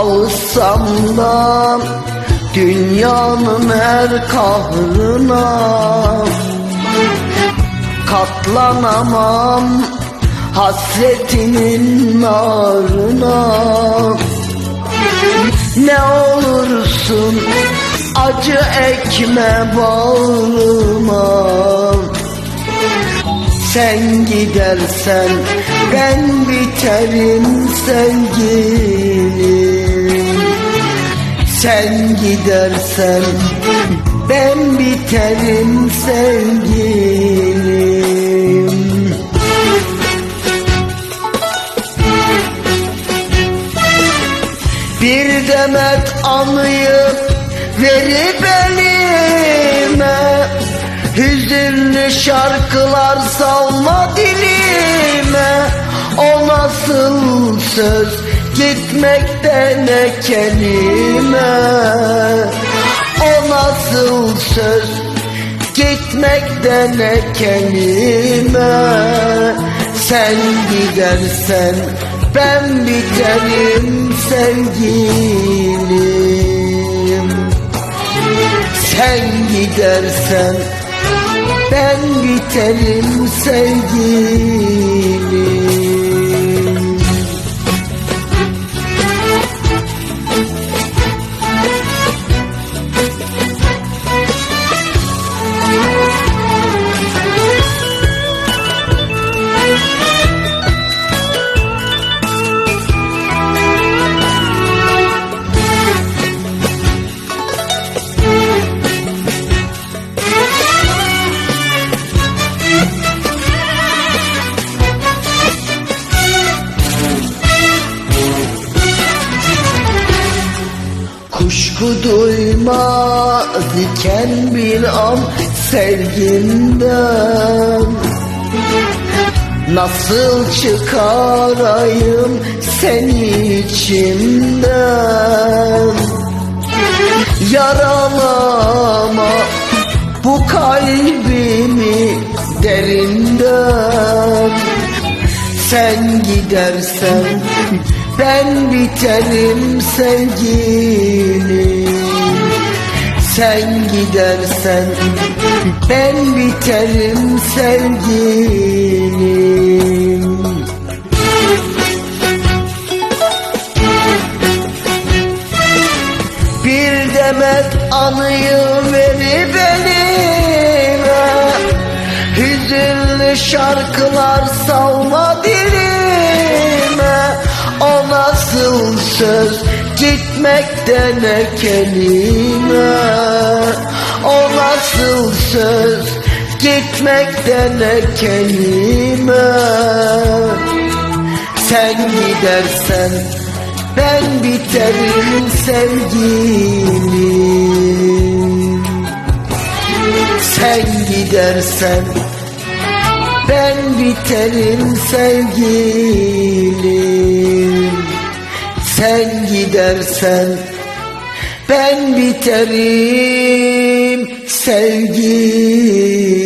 Alsam da dünyanın her kahrına Katlanamam hasretinin narına. Ne olursun acı ekme bağrıma. Sen gidersen ben biterim sevgilim Sen gidersen ben biterim sevgilim. Bir demet anıyı verip elime Hüzünlü şarkılar salma dilime. O nasıl söz gitmekte ne kelime? O nasıl söz? Gitmekte ne kelime? Sen gidersen ben biterim sevgilim. Sen gidersen ben biterim sevgilim Kuşku duyma diken bir an sevginden. Nasıl çıkarayım seni içimden? Yaralama bu kalbimi derinden Sen gidersen ben biterim sevgilim Sen gidersen ben biterim sevgilim Bir demet anıyı verip elime Hüzünlü şarkılar söz gitmekte ne kelime. O nasıl söz? Gitmekte ne kelime. Sen gidersen ben biterim sevgilim Sen gidersen ben biterim sevgilim Sen gidersen ben biterim sevgilim